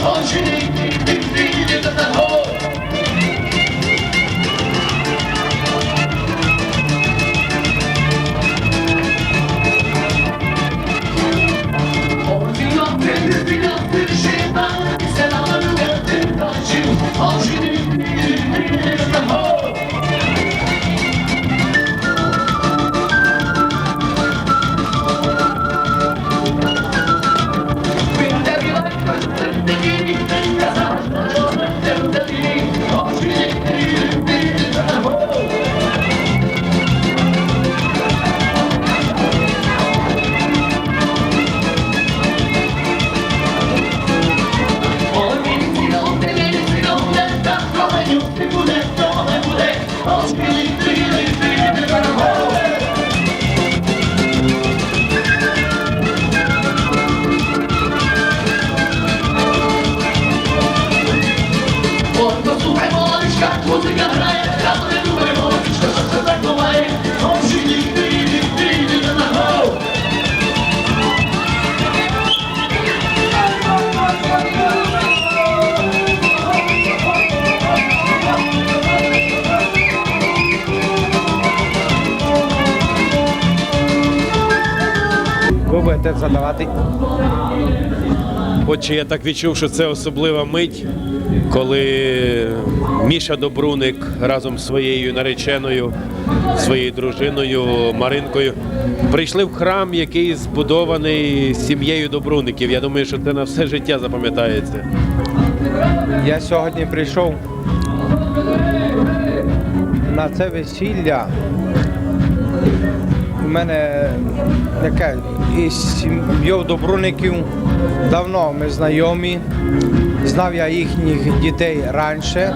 All you need, need, need, need is Ви будете задавати. Отже, я так відчув, що це особлива мить, коли Міша Добруник разом з своєю нареченою, своєю дружиною Маринкою прийшли в храм, який збудований сім'єю Добруників. Я думаю, що це на все життя запам'ятається. Я сьогодні прийшов на це весілля. У мене яке із сім'єю Добруників давно ми знайомі. Знав я їхніх дітей раніше,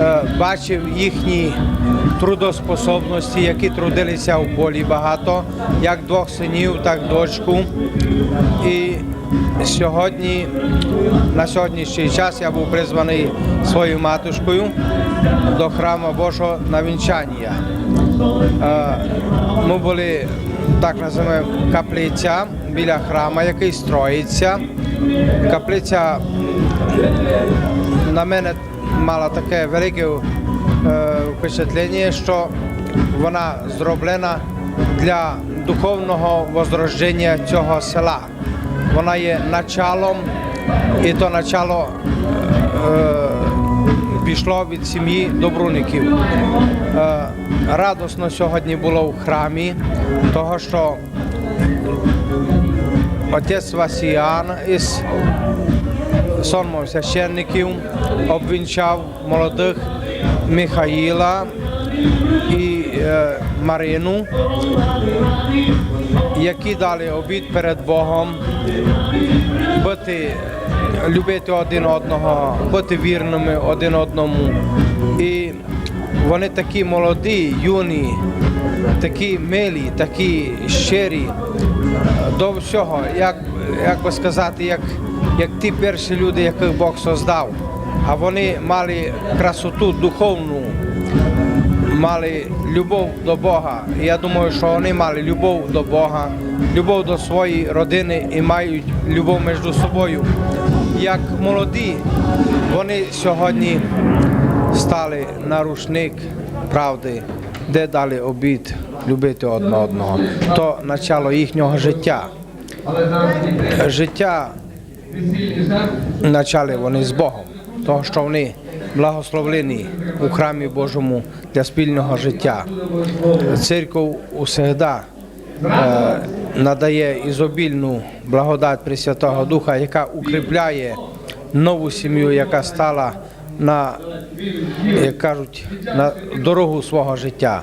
е, бачив їхні трудоспособності, які трудилися в полі багато, як двох синів, так дочку. І сьогодні, на сьогоднішній час я був призваний своєю матушкою до храму Божого на вінчання. Ми були так називаємо каплиця біля храму, який строїться. Каплиця на мене мала таке велике е, впечатлення, що вона зроблена для духовного возрождення цього села. Вона є началом, і то начало е, пішло від сім'ї Добруників. Е, радосно сьогодні було в храмі, того що отець Васіян із сонмом священників обвінчав молодих Михаїла і е, Марину, які дали обід перед Богом бути, любити один одного, бути вірними один одному. І вони такі молоді, юні, такі милі, такі щирі до всього, як, як би сказати, як, як ті перші люди, яких Бог создав. А вони мали красоту духовну, мали любов до Бога. Я думаю, що вони мали любов до Бога, любов до своєї родини і мають любов між собою. Як молоді, вони сьогодні стали на рушник правди, де дали обід любити одне одного. То начало їхнього життя. Життя почали вони з Богом, того, що вони благословлені у храмі Божому для спільного життя. Церков усегда надає ізобільну благодать Пресвятого Духа, яка укріпляє нову сім'ю, яка стала на, як кажуть, на дорогу свого життя.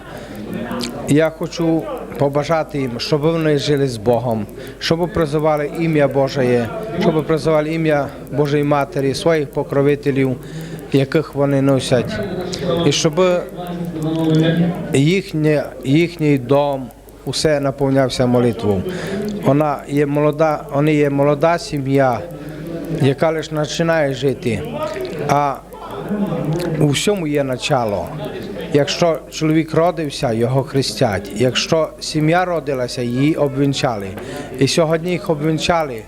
Я хочу побажати їм, щоб вони жили з Богом, щоб призивали ім'я Божє, щоб призивали ім'я Божої Матері, своїх покровителів, яких вони носять, і щоб їхнє, їхній дом усе наповнявся молитвою. Вона є молода, вони є молода сім'я, яка лише починає жити. А у всьому є начало. Якщо чоловік родився, його хрестять. Якщо сім'я родилася, її обвінчали. І сьогодні їх обвінчали.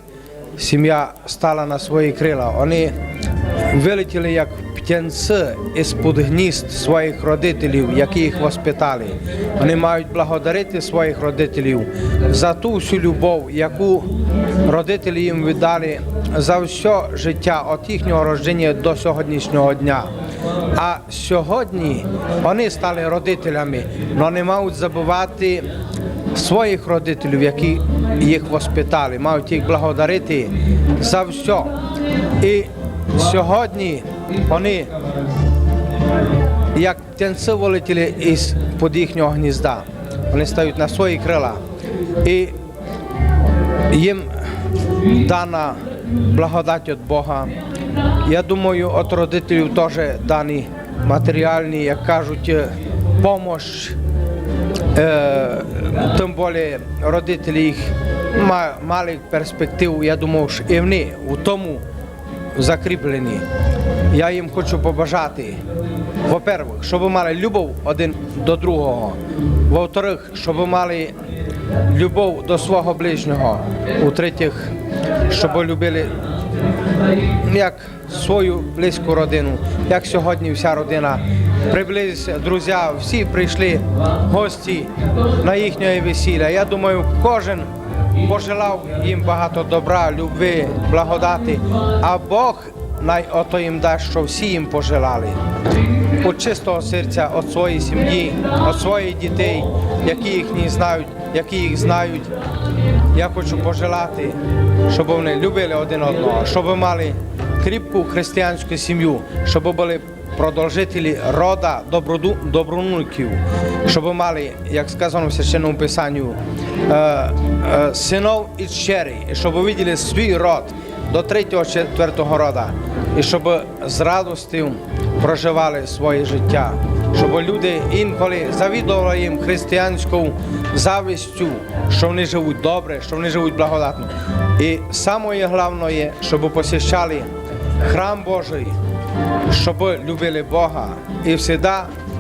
Сім'я стала на свої крила. Вони вилетіли як птенці із-під гнізд своїх родителів, які їх воспитали. Вони мають благодарити своїх родителів за ту всю любов, яку родителі їм віддали за все життя від їхнього родження до сьогоднішнього дня. А сьогодні вони стали родителями, але не мають забувати своїх родителів, які їх воспитали, мають їх благодарити за все. І сьогодні вони, як птенці вилетіли із під їхнього гнізда, вони стають на свої крила. І їм дана благодать від Бога. Я думаю, від родителів теж дані матеріальні, як кажуть, е, помощ. Е, Тим більше родителі їх мали перспективу, я думав, що і вони у тому закріплені. Я їм хочу побажати, во-первых, щоб мали любов один до другого. Во-вторых, щоб мали любов до свого ближнього. У-третіх, щоб любили як свою близьку родину, як сьогодні вся родина. Приблизилися, друзі, всі прийшли гості на їхнє весілля. Я думаю, кожен пожелав їм багато добра, любви, благодати, а Бог най ото їм дасть, що всі їм пожелали. От чистого серця, від своєї сім'ї, від своїх дітей, які їх не знають, які їх знають. Я хочу пожелати, щоб вони любили один одного, щоб мали кріпку християнську сім'ю, щоб були продовжителі рода доброду, добронуків, щоб мали, як сказано в священному писанню, е, е, синов і чери, і щоб виділи свій род до третього, четвертого рода, і щоб з радістю проживали своє життя, щоб люди інколи завідували їм християнською завістю, що вони живуть добре, що вони живуть благодатно. І саме головне щоб посіщали храм Божий, щоб любили Бога і завжди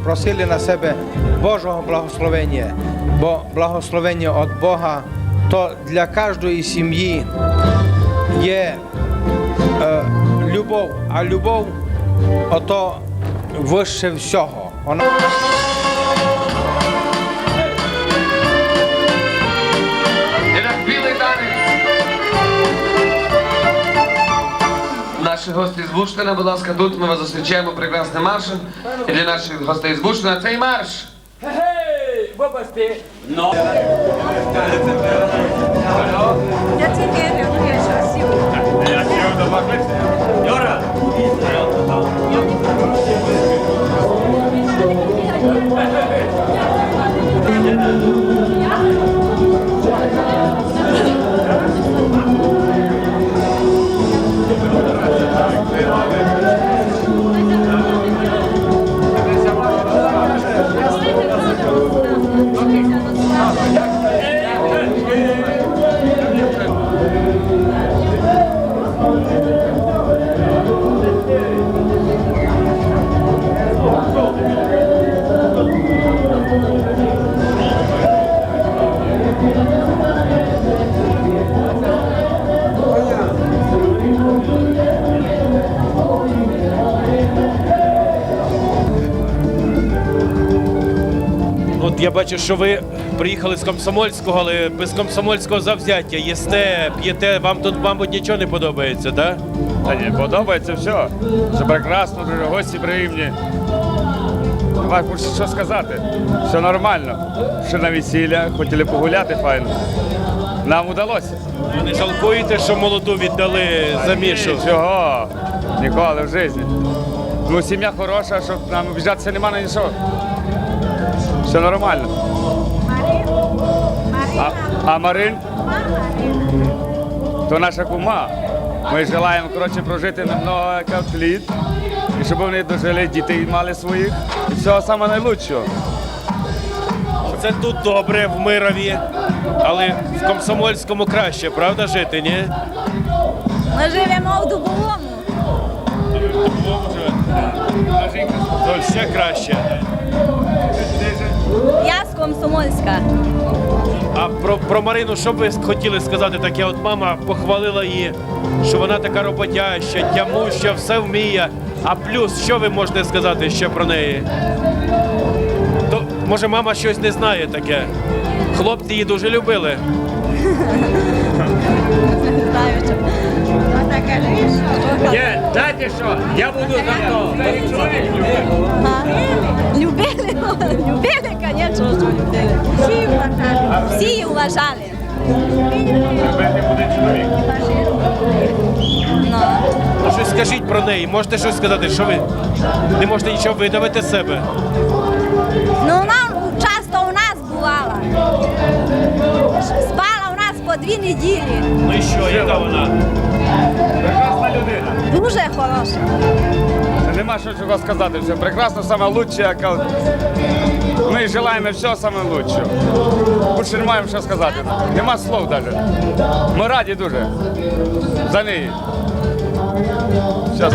просили на себе Божого благословення, бо благословення від Бога то для кожної сім'ї є е, любов, а любов ото вище всього. Вона Наші гості з Буштина, будь ласка, тут ми вас зустрічаємо прекрасним маршем. І для наших гостей з Буштина цей марш. Я тільки люблю щось. Бачу, що ви приїхали з комсомольського, але без комсомольського завзяття. Їсте, п'єте, вам тут, мабуть, нічого не подобається, так? Та ні, подобається все. Все прекрасно, дуже гості приємні. Нема що сказати. Все нормально. Ще на весілля, хотіли погуляти файно. Нам вдалося. Ви не жалкуєте, що молоду віддали за Мішу? Нічого, ніколи в житті. Ну, сім'я хороша, щоб нам обіжатися нема на нічого. Все нормально. А, а Марин, то наша кума. Ми желаємо коротше, прожити много літ, і щоб вони дожили, дітей мали своїх. І всього самого найкращого. Це тут добре, в Мирові, але в Комсомольському краще, правда, жити, ні? Ми живемо в Дубовому. То ще краще. Комсомольська. А про, про Марину, що б ви хотіли сказати таке? От мама похвалила її, що вона така роботяща, тямуща, все вміє. А плюс, що ви можете сказати ще про неї? То, може, мама щось не знає таке. Хлопці її дуже любили. Ні, знаєте що? Я буду за Її. Ну. Ну, щось скажіть про неї, можете щось сказати, що ви не можете нічого видавити з себе. Ну, вона часто у нас бувала. Спала у нас по дві неділі. Ну і що, яка вона? Прекрасна людина. Дуже хороша. Нема що чого сказати. Все прекрасно, саме лучше, яка. Ми желаємо всього саме лучшого. Більше не маємо що сказати. Нема слов навіть. Ми раді дуже за неї. Щас.